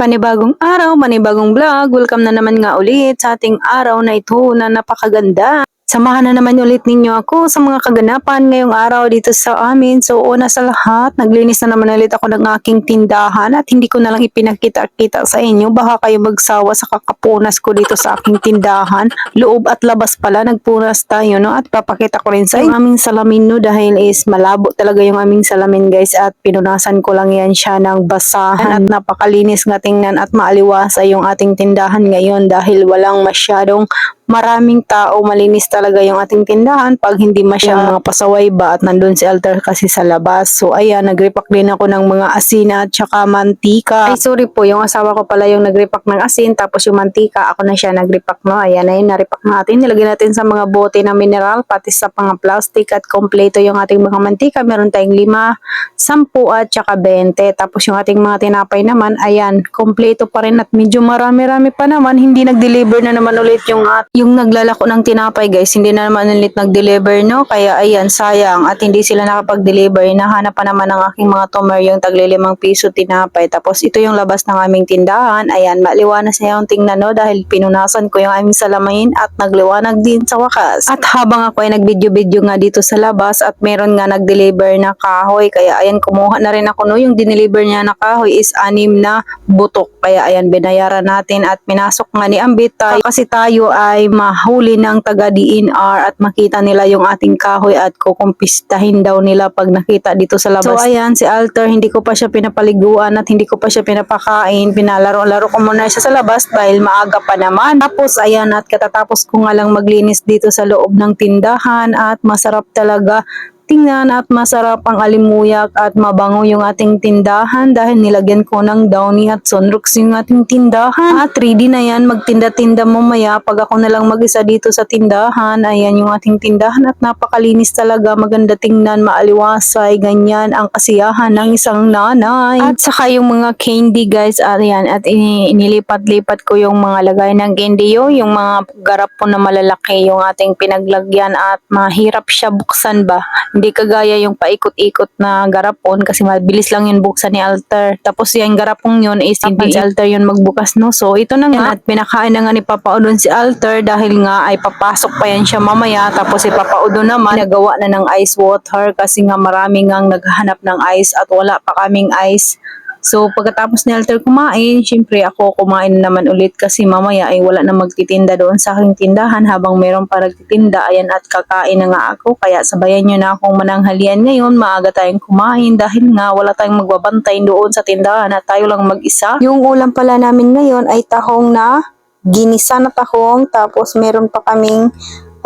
Panibagong araw, panibagong vlog. Welcome na naman nga ulit sa ating araw na ito na napakaganda. Samahan na naman ulit ninyo ako sa mga kaganapan ngayong araw dito sa amin. So una sa lahat, naglinis na naman ulit ako ng aking tindahan at hindi ko na lang ipinakita-kita sa inyo. Baka kayo magsawa sa kakapunas ko dito sa aking tindahan. Loob at labas pala, nagpunas tayo no at papakita ko rin sa inyo. Aming salamin no dahil is malabo talaga yung aming salamin guys at pinunasan ko lang yan siya ng basahan at napakalinis nga tingnan at maaliwasa yung ating tindahan ngayon dahil walang masyadong maraming tao, malinis talaga yung ating tindahan pag hindi masyadong mga pasaway ba at nandun si Alter kasi sa labas. So ayan, nagrepack din ako ng mga asina at saka mantika. Ay sorry po, yung asawa ko pala yung nagrepack ng asin tapos yung mantika, ako na siya nagrepack no. Ayan na yun, narepack natin. Nilagyan natin sa mga bote ng mineral, pati sa mga plastic at kompleto yung ating mga mantika. Meron tayong lima, sampu at saka 20. Tapos yung ating mga tinapay naman, ayan, kompleto pa rin at medyo marami-rami pa naman. Hindi nag-deliver na naman ulit yung at yung naglalako ng tinapay guys, hindi na naman ulit nag-deliver no. Kaya ayan, sayang at hindi sila nakapag-deliver. Hinahanap pa naman ng aking mga tomer yung taglilimang piso tinapay. Tapos ito yung labas ng aming tindahan. Ayan, maliwanag na yung tingnan no dahil pinunasan ko yung aming salamin at nagliwanag din sa wakas. At habang ako ay nag-video-video nga dito sa labas at meron nga nag-deliver na kahoy. Kaya ayan, kumuha na rin ako no. Yung dineliver niya na kahoy is anim na butok. Kaya ayan, binayaran natin at pinasok nga ni Ambit tayo kasi tayo ay mahuli ng taga DNR at makita nila yung ating kahoy at kukumpistahin daw nila pag nakita dito sa labas. So ayan, si Alter, hindi ko pa siya pinapaliguan at hindi ko pa siya pinapakain. Pinalaro-laro ko muna siya sa labas dahil maaga pa naman. Tapos ayan, at katatapos ko nga lang maglinis dito sa loob ng tindahan at masarap talaga tingnan at masarap ang alimuyak at mabango yung ating tindahan dahil nilagyan ko ng downy at sunrooks yung ating tindahan. At ready na yan, magtinda-tinda mamaya pag ako na lang mag-isa dito sa tindahan. Ayan yung ating tindahan at napakalinis talaga, maganda tingnan, maaliwasay, ganyan ang kasiyahan ng isang nanay. At saka yung mga candy guys, ayan, at ini- inilipat-lipat ko yung mga lagay ng candy yo, yung mga garap po na malalaki yung ating pinaglagyan at mahirap siya buksan ba. Hindi kagaya yung paikot-ikot na garapon kasi mabilis lang yun buksan ni Alter. Tapos yung garapong yun is hindi si Alter yun magbukas no. So ito na nga at pinakain na nga ni Papa Udon si Alter dahil nga ay papasok pa yan siya mamaya. Tapos si Papa Udon naman nagawa na ng ice water kasi nga marami nga naghahanap ng ice at wala pa kaming ice. So, pagkatapos ni Alter kumain, syempre ako kumain na naman ulit kasi mamaya ay wala na magtitinda doon sa aking tindahan habang meron pa nagtitinda. Ayan at kakain na nga ako. Kaya sabayan nyo na akong mananghalian ngayon. Maaga tayong kumain dahil nga wala tayong magbabantay doon sa tindahan at tayo lang mag-isa. Yung ulam pala namin ngayon ay tahong na ginisa na tahong. Tapos meron pa kaming,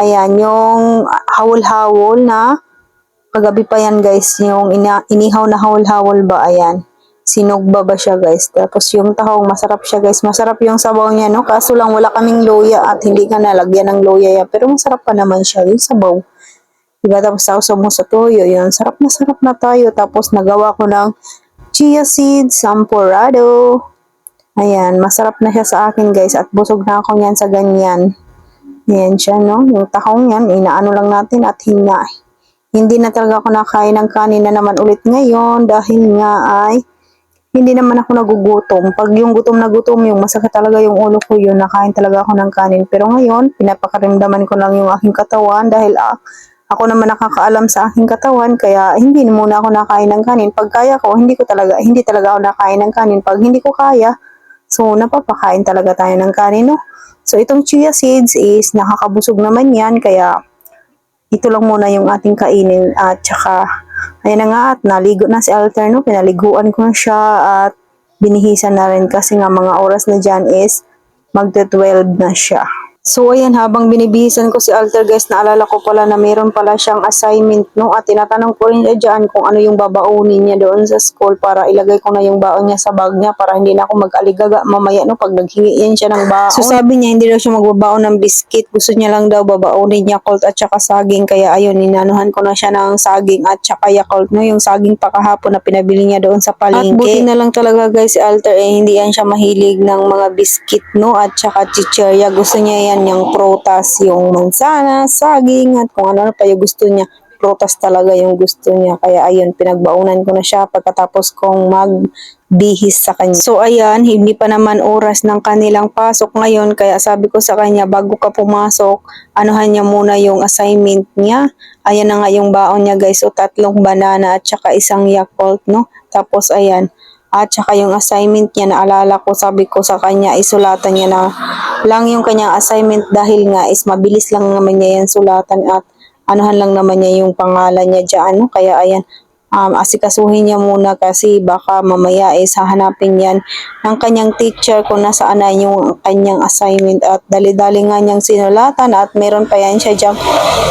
ayan, yung hawol-hawol na Kagabi pa yan guys, yung ina, inihaw na hawol-hawol ba, ayan sinugba ba siya guys. Tapos yung tahong, masarap siya guys. Masarap yung sabaw niya, no? Kaso lang wala kaming loya at hindi ka nalagyan ng loya yan. Pero masarap pa naman siya, yung sabaw. Diba? Tapos sausaw mo sa toyo, yun. Sarap na sarap na tayo. Tapos nagawa ko ng chia seeds, sampurado. Ayan, masarap na siya sa akin guys. At busog na ako niyan sa ganyan. Ayan siya, no? Yung tahong yan, inaano lang natin at hina. Hindi na talaga ako nakain ng kanin na naman ulit ngayon dahil nga ay hindi naman ako nagugutom. Pag yung gutom na gutom, yung masakit talaga yung ulo ko, yun, nakain talaga ako ng kanin. Pero ngayon, pinapakarimdaman ko lang yung aking katawan dahil ah, ako naman nakakaalam sa aking katawan, kaya hindi na muna ako nakain ng kanin. Pag kaya ko, hindi ko talaga, hindi talaga ako nakain ng kanin. Pag hindi ko kaya, so napapakain talaga tayo ng kanin, no? So itong chia seeds is nakakabusog naman yan, kaya ito lang muna yung ating kainin at saka Ayan na nga at naligo na si Alterno. Pinaliguan ko na siya at binihisan na rin kasi nga mga oras na dyan is magte-12 na siya. So ayan, habang binibihisan ko si Alter guys, naalala ko pala na meron pala siyang assignment no? At tinatanong ko rin siya dyan kung ano yung babaunin niya doon sa school para ilagay ko na yung baon niya sa bag niya para hindi na ako mag-aligaga mamaya no? Pag naghingi yan siya ng baon. So sabi niya hindi daw siya magbabaon ng biscuit, gusto niya lang daw babaunin niya Yakult at saka saging. Kaya ayun, inanuhan ko na siya ng saging at saka Yakult no, yung saging pa kahapon na pinabili niya doon sa palengke. At buti na lang talaga guys si Alter eh hindi yan siya mahilig ng mga biscuit no? At saka chicherya, gusto niya yan yung prutas, yung mansana, saging, at kung ano pa yung gusto niya. prutas talaga yung gusto niya. Kaya ayun, pinagbaunan ko na siya pagkatapos kong magbihis sa kanya. So ayan, hindi pa naman oras ng kanilang pasok ngayon. Kaya sabi ko sa kanya, bago ka pumasok, anuhan niya muna yung assignment niya. Ayan na nga yung baon niya guys. So tatlong banana at saka isang Yakult, no? Tapos ayan, at saka yung assignment niya, naalala ko, sabi ko sa kanya, isulatan niya na lang yung kanyang assignment dahil nga is mabilis lang naman niya yan sulatan at anuhan lang naman niya yung pangalan niya dyan. No? Kaya ayan, um, asikasuhin niya muna kasi baka mamaya is hahanapin yan ng kanyang teacher kung nasaan na yung kanyang assignment. At dali-dali nga niyang sinulatan at meron pa yan siya dyan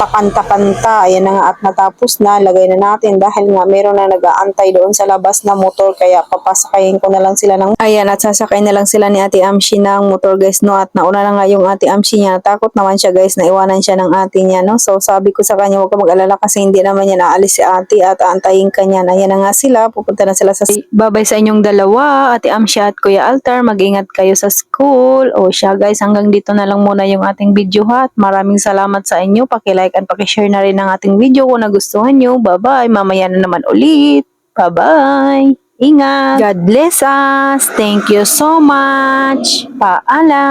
pakanta-kanta. Ayan na nga at natapos na, lagay na natin dahil nga meron na nag-aantay doon sa labas na motor. Kaya papasakayin ko na lang sila ng ayan at sasakay na lang sila ni Ate Amshi ng motor guys no? At nauna na nga yung Ate Amshi niya. Takot naman siya guys na iwanan siya ng ate niya no? So sabi ko sa kanya huwag ka mag-alala kasi hindi naman niya naalis si ate at aantayin ka niya ayan na nga sila pupunta na sila sa babay sa inyong dalawa Ate Amshi at Kuya Altar mag-ingat kayo sa school o siya guys hanggang dito na lang muna yung ating video ha at maraming salamat sa inyo paki-like at paki-share na rin ang ating video kung nagustuhan nyo bye bye mamaya na naman ulit bye bye Ingat. God bless us. Thank you so much. Paalam.